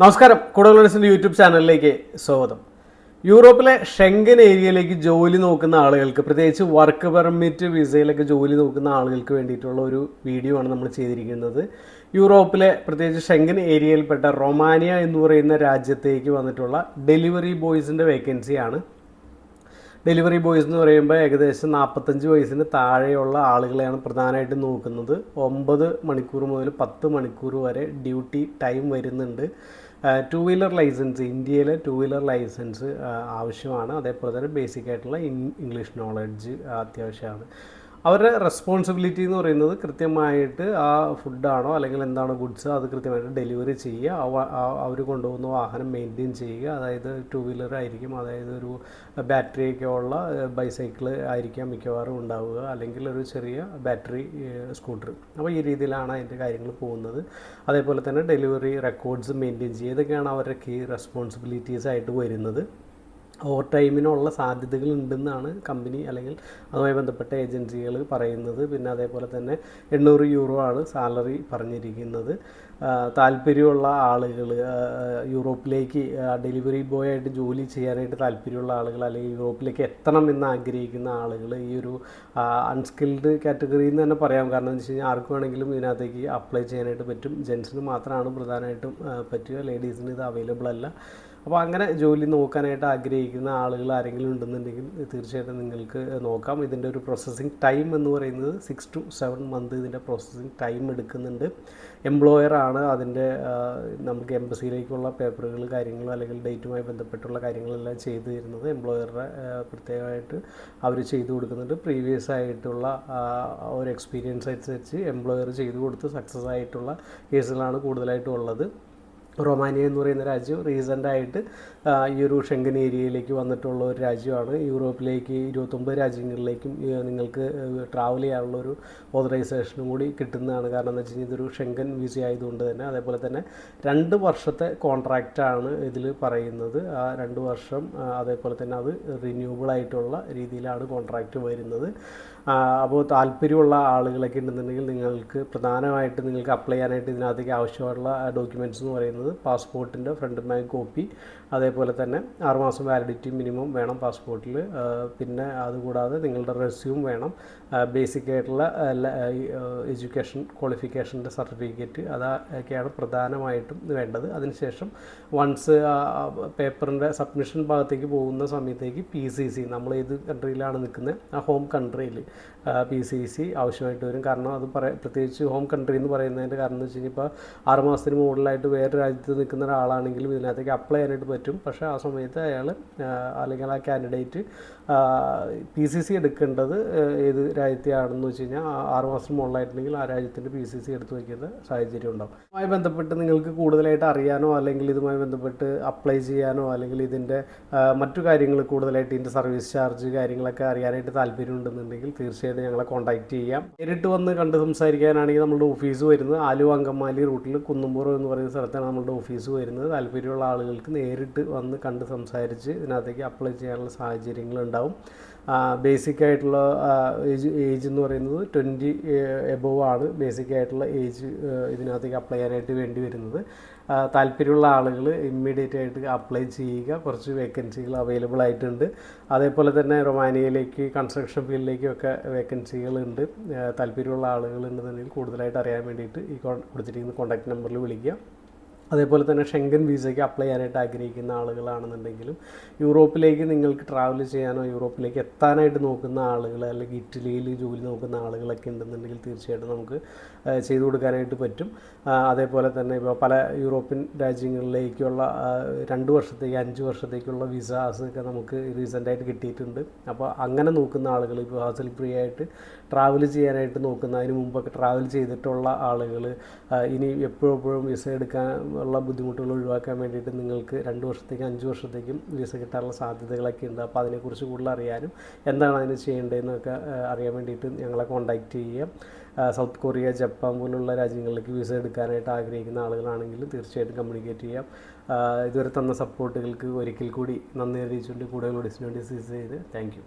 നമസ്കാരം. കൂടുതലുള്ളസിന്റെ യൂട്യൂബ് ചാനലിലേക്ക് സ്വാഗതം. യൂറോപ്പിലെ ഷെങ്കൻ ഏരിയയിലേക്ക് ജോലി നോക്കുന്ന ആളുകൾക്ക് പ്രത്യേകിച്ച് വർക്ക് പെർമിറ്റ് വിസയിലൊക്കെ ജോലി നോക്കുന്ന ആളുകൾക്ക് വേണ്ടിയിട്ടുള്ള ഒരു വീഡിയോ ആണ് നമ്മൾ ചെയ്തിരിക്കുന്നത്. യൂറോപ്പിലെ പ്രത്യേകിച്ച് ഷെങ്കൻ ഏരിയയിൽപ്പെട്ട റൊമാനിയ എന്ന് പറയുന്ന രാജ്യത്തേക്ക് വന്നിട്ടുള്ള ഡെലിവറി ബോയ്സിന്റെ വേക്കൻസിയാണ് ഡെലിവറി ബോയ്സ് എന്ന് പറയുമ്പോൾ ഏകദേശം നാൽപ്പത്തഞ്ച് വയസ്സിന് താഴെയുള്ള ആളുകളെയാണ് പ്രധാനമായിട്ടും നോക്കുന്നത്. ഒമ്പത് മണിക്കൂർ മുതൽ പത്ത് മണിക്കൂർ വരെ ഡ്യൂട്ടി ടൈം വരുന്നുണ്ട്. ടു വീലർ ലൈസൻസ് ഇന്ത്യയിലെ ടു വീലർ ലൈസൻസ് ആവശ്യമാണ്. അതേപോലെ തന്നെ ബേസിക് ആയിട്ടുള്ള ഇംഗ്ലീഷ് നോളജ് അത്യാവശ്യമാണ്. അവരുടെ റെസ്പോൺസിബിലിറ്റി എന്ന് പറയുന്നത് കൃത്യമായിട്ട് ആ ഫുഡാണോ അല്ലെങ്കിൽ എന്താണോ ഗുഡ്സ് അത് കൃത്യമായിട്ട് ഡെലിവറി ചെയ്യുക. അവർ കൊണ്ടുപോകുന്ന വാഹനം മെയിന്റെയിൻ ചെയ്യുക. അതായത് ടു വീലർ ആയിരിക്കും. അതായത് ഒരു ബാറ്ററിയൊക്കെ ഉള്ള ബൈസൈക്കിൾ ആയിരിക്കാം മിക്കവാറും ഉണ്ടാവുക. അല്ലെങ്കിൽ ഒരു ചെറിയ ബാറ്ററി സ്കൂട്ടർ അപ്പോൾ ഈ രീതിയിലാണ് അതിന്റെ കാര്യങ്ങൾ പോകുന്നത്. അതേപോലെ തന്നെ ഡെലിവറി റെക്കോർഡ്സ് മെയിന്റെയിൻ ചെയ്യുക. ഇതൊക്കെയാണ് അവരുടെ കീ റെസ്പോൺസിബിലിറ്റീസ് ആയിട്ട് വരുന്നത്. ഓവർ ടൈമിനുള്ള സാധ്യതകൾ ഉണ്ടെന്നാണ് കമ്പനി അല്ലെങ്കിൽ അതുമായി ബന്ധപ്പെട്ട ഏജൻസികൾ പറയുന്നത്. പിന്നെ അതേപോലെ തന്നെ എണ്ണൂറ് യൂറോ ആണ് സാലറി പറഞ്ഞിരിക്കുന്നത്. താല്പര്യമുള്ള ആളുകൾ യൂറോപ്പിലേക്ക് ഡെലിവറി ബോയ് ആയിട്ട് ജോലി ചെയ്യാനായിട്ട് താല്പര്യമുള്ള ആളുകൾ അല്ലെങ്കിൽ യൂറോപ്പിലേക്ക് എത്തണം എന്ന് ആഗ്രഹിക്കുന്ന ആളുകൾ ഈ ഒരു അൺസ്കിൽഡ് കാറ്റഗറിയിൽ നിന്ന് തന്നെ പറയാം. കാരണം എന്ന് വെച്ച് കഴിഞ്ഞാൽ ആർക്ക് വേണമെങ്കിലും ഇതിനകത്തേക്ക് അപ്ലൈ ചെയ്യാനായിട്ട് പറ്റും. ജെൻസിന് മാത്രമാണ് പ്രധാനമായിട്ടും പറ്റുക. ലേഡീസിന് ഇത് അവൈലബിൾ അല്ല. അപ്പോൾ അങ്ങനെ ജോലി നോക്കാനായിട്ട് ആഗ്രഹിക്കുന്ന ആളുകൾ ആരെങ്കിലും ഉണ്ടെന്നുണ്ടെങ്കിൽ തീർച്ചയായിട്ടും നിങ്ങൾക്ക് നോക്കാം. ഇതിന്റെ ഒരു പ്രോസസ്സിങ് ടൈം എന്ന് പറയുന്നത് സിക്സ് ടു സെവൻ മന്ത് ഇതിന്റെ പ്രോസസ്സിങ് ടൈം എടുക്കുന്നുണ്ട്. എംപ്ലോയറാണ് അതിന്റെ നമുക്ക് എംബസിയിലേക്കുള്ള പേപ്പറുകൾ കാര്യങ്ങൾ അല്ലെങ്കിൽ ഡേറ്റുമായി ബന്ധപ്പെട്ടുള്ള കാര്യങ്ങളെല്ലാം ചെയ്തു തരുന്നത് എംപ്ലോയറുടെ പ്രത്യേകമായിട്ട് അവർ ചെയ്തു കൊടുക്കുന്നുണ്ട്. പ്രീവിയസ് ആയിട്ടുള്ള ഒരു എക്സ്പീരിയൻസ് അനുസരിച്ച് എംപ്ലോയർ ചെയ്തു കൊടുത്ത് സക്സസ് ആയിട്ടുള്ള കേസുകളാണ് കൂടുതലായിട്ടും ഉള്ളത്. റൊമാനിയ എന്ന് പറയുന്ന രാജ്യം റീസെന്റായിട്ട് ഈ ഒരു ഷെങ്കൻ ഏരിയയിലേക്ക് വന്നിട്ടുള്ള ഒരു രാജ്യമാണ്. യൂറോപ്പിലേക്ക് ഇരുപത്തൊമ്പത് രാജ്യങ്ങളിലേക്കും നിങ്ങൾക്ക് ട്രാവൽ ചെയ്യാനുള്ള ഒരു ഓതറൈസേഷനും കൂടി കിട്ടുന്നതാണ്. കാരണം എന്ന് വെച്ച് കഴിഞ്ഞാൽ ഇതൊരു ഷെങ്കൻ വിസ ആയതുകൊണ്ട് തന്നെ അതേപോലെ തന്നെ രണ്ട് വർഷത്തെ കോൺട്രാക്റ്റാണ് ഇതിൽ പറയുന്നത്. ആ രണ്ട് വർഷം അതേപോലെ തന്നെ അത് റിന്യൂവബിൾ ആയിട്ടുള്ള രീതിയിലാണ് കോൺട്രാക്റ്റ് വരുന്നത്. അപ്പോൾ താല്പര്യമുള്ള ആളുകളൊക്കെ ഉണ്ടെന്നുണ്ടെങ്കിൽ നിങ്ങൾക്ക് പ്രധാനമായിട്ട് നിങ്ങൾക്ക് അപ്ലൈ ചെയ്യാനായിട്ട് ഇതിനകത്തേക്ക് ആവശ്യമുള്ള ഡോക്യുമെന്റ്സ് എന്ന് പറയുന്നത് പാസ്പോർട്ടിന്റെ ഫ്രണ്ട് ബാങ്ക് കോപ്പി അതേപോലെ തന്നെ ആറുമാസം വാലിഡിറ്റി മിനിമം വേണം പാസ്പോർട്ടിൽ പിന്നെ അതുകൂടാതെ നിങ്ങളുടെ റെസ്യൂം വേണം. ബേസിക് ആയിട്ടുള്ള എഡ്യൂക്കേഷൻ ക്വാളിഫിക്കേഷന്റെ സർട്ടിഫിക്കറ്റ് അതൊക്കെയാണ് പ്രധാനമായിട്ടും വേണ്ടത്. അതിനുശേഷം വൺസ് പേപ്പറിന്റെ സബ്മിഷൻ ഭാഗത്തേക്ക് പോകുന്ന സമയത്തേക്ക് പി സി സി നമ്മൾ ഏത് കൺട്രിയിലാണ് നിൽക്കുന്നത്? ആ ഹോം കൺട്രിയിൽ പി സി സി ആവശ്യമായിട്ട് വരും. കാരണം അത് പറ പ്രത്യേകിച്ച് ഹോം കൺട്രി എന്ന് പറയുന്നതിന്റെ കാരണം എന്ന് വെച്ച് കഴിഞ്ഞാൽ ഇപ്പോൾ ആറ് മാസത്തിന് മുകളിലായിട്ട് വേറെ രാജ്യത്ത് നിൽക്കുന്ന ഒരാളാണെങ്കിലും ഇതിനകത്തേക്ക് അപ്ലൈ ചെയ്യാനായിട്ട് പറ്റും. പക്ഷേ ആ സമയത്ത് അയാൾ അല്ലെങ്കിൽ ആ കാൻഡിഡേറ്റ് പി സി സി എടുക്കേണ്ടത് ഏത് രാജ്യത്തെയാണെന്ന് വെച്ച് കഴിഞ്ഞാൽ ആറ് മാസത്തിന് മുകളിലായിട്ടുണ്ടെങ്കിൽ ആ രാജ്യത്തിന്റെ പി സി സി എടുത്ത് വയ്ക്കുന്ന സാഹചര്യം ഉണ്ടാവും. അതുമായി ബന്ധപ്പെട്ട് നിങ്ങൾക്ക് കൂടുതലായിട്ട് അറിയാനോ അല്ലെങ്കിൽ ഇതുമായി ബന്ധപ്പെട്ട് അപ്ലൈ ചെയ്യാനോ അല്ലെങ്കിൽ ഇതിന്റെ മറ്റു കാര്യങ്ങൾ കൂടുതലായിട്ട് ഇതിന്റെ സർവീസ് ചാർജ് കാര്യങ്ങളൊക്കെ അറിയാനായിട്ട് താല്പര്യമുണ്ടെന്നുണ്ടെങ്കിൽ തീർച്ചയായിട്ടും ഞങ്ങളെ കോൺടാക്റ്റ് ചെയ്യാം. നേരിട്ട് വന്ന് കണ്ട് സംസാരിക്കാനാണെങ്കിൽ നമ്മുടെ ഓഫീസ് വരുന്നത് ആലുവ അങ്കമാലി റൂട്ടിൽ കുന്നുംപുറം എന്ന് പറയുന്ന സ്ഥലത്താണ് നമ്മുടെ ഓഫീസ് വരുന്നത്. താല്പര്യമുള്ള ആളുകൾക്ക് നേരിട്ട് വന്ന് കണ്ട് സംസാരിച്ച് ഇതിനകത്തേക്ക് അപ്ലൈ ചെയ്യാനുള്ള സാഹചര്യങ്ങളുണ്ടാവും. ബേസിക് ആയിട്ടുള്ള ഏജ് ഏജ് എന്ന് പറയുന്നത് ട്വന്റി എബോവ് ആണ് ബേസിക് ആയിട്ടുള്ള ഏജ് ഇതിനകത്തേക്ക് അപ്ലൈ ചെയ്യാനായിട്ട് വേണ്ടി വരുന്നത്. താല്പര്യമുള്ള ആളുകൾ ഇമ്മീഡിയറ്റ് ആയിട്ട് അപ്ലൈ ചെയ്യുക. കുറച്ച് വേക്കൻസികൾ അവൈലബിൾ ആയിട്ടുണ്ട്. അതേപോലെ തന്നെ റൊമാനിയയിലേക്ക് കൺസ്ട്രക്ഷൻ ഫീൽഡിലേക്കൊക്കെ വേക്കൻസികളുണ്ട് താല്പര്യമുള്ള ആളുകൾ ഉണ്ടെന്നുണ്ടെങ്കിൽ കൂടുതലായിട്ട് അറിയാൻ വേണ്ടിയിട്ട് ഈ കൊടുത്തിരിക്കുന്ന കോൺടാക്ട് നമ്പറിൽ വിളിക്കുക. അതേപോലെ തന്നെ ഷെങ്കൻ വിസയ്ക്ക് അപ്ലൈ ചെയ്യാനായിട്ട് ആഗ്രഹിക്കുന്ന ആളുകളാണെന്നുണ്ടെങ്കിലും യൂറോപ്പിലേക്ക് നിങ്ങൾക്ക് ട്രാവൽ ചെയ്യാനോ യൂറോപ്പിലേക്ക് എത്താനായിട്ട് നോക്കുന്ന ആളുകൾ അല്ലെങ്കിൽ ഇറ്റലിയിൽ ജോലി നോക്കുന്ന ആളുകളൊക്കെ ഉണ്ടെന്നുണ്ടെങ്കിൽ തീർച്ചയായിട്ടും നമുക്ക് ചെയ്തു കൊടുക്കാനായിട്ട് പറ്റും. അതേപോലെ തന്നെ ഇപ്പോൾ പല യൂറോപ്യൻ രാജ്യങ്ങളിലേക്കുള്ള രണ്ട് വർഷത്തേക്ക് അഞ്ച് വർഷത്തേക്കുള്ള വിസാസ് ഒക്കെ നമുക്ക് റീസെന്റായിട്ട് കിട്ടിയിട്ടുണ്ട്. അപ്പോൾ അങ്ങനെ നോക്കുന്ന ആളുകൾ ഇപ്പോൾ ഹാസൽ ഫ്രീ ആയിട്ട് ട്രാവൽ ചെയ്യാനായിട്ട് നോക്കുന്ന അതിന് മുമ്പൊക്കെ ട്രാവൽ ചെയ്തിട്ടുള്ള ആളുകൾ ഇനി എപ്പോഴും എപ്പോഴും വിസ എടുക്കാൻ ഉള്ള ബുദ്ധിമുട്ടുകൾ ഒഴിവാക്കാൻ വേണ്ടിയിട്ട് നിങ്ങൾക്ക് രണ്ട് വർഷത്തേക്കും അഞ്ച് വർഷത്തേക്കും വിസ കിട്ടാനുള്ള സാധ്യതകളൊക്കെ ഉണ്ട്. അപ്പോൾ അതിനെക്കുറിച്ച് കൂടുതൽ അറിയാനും എന്താണ് അതിന് ചെയ്യേണ്ടതെന്നൊക്കെ അറിയാൻ വേണ്ടിയിട്ട് ഞങ്ങളെ കോൺടാക്റ്റ് ചെയ്യുക. സൗത്ത് കൊറിയ ജപ്പാൻ പോലുള്ള രാജ്യങ്ങളിലേക്ക് വിസ എടുക്കാനായിട്ട് ആഗ്രഹിക്കുന്ന ആളുകളാണെങ്കിൽ തീർച്ചയായിട്ടും കമ്മ്യൂണിക്കേറ്റ് ചെയ്യാം. ഇതുവരെ തന്ന സപ്പോർട്ടുകൾക്ക് ഒരിക്കൽ കൂടി നന്ദി അറിയിച്ചുകൊണ്ട് കൂടുതൽ ഡിസ്നോ ഡിസ്കസ് ചെയ്ത്. താങ്ക്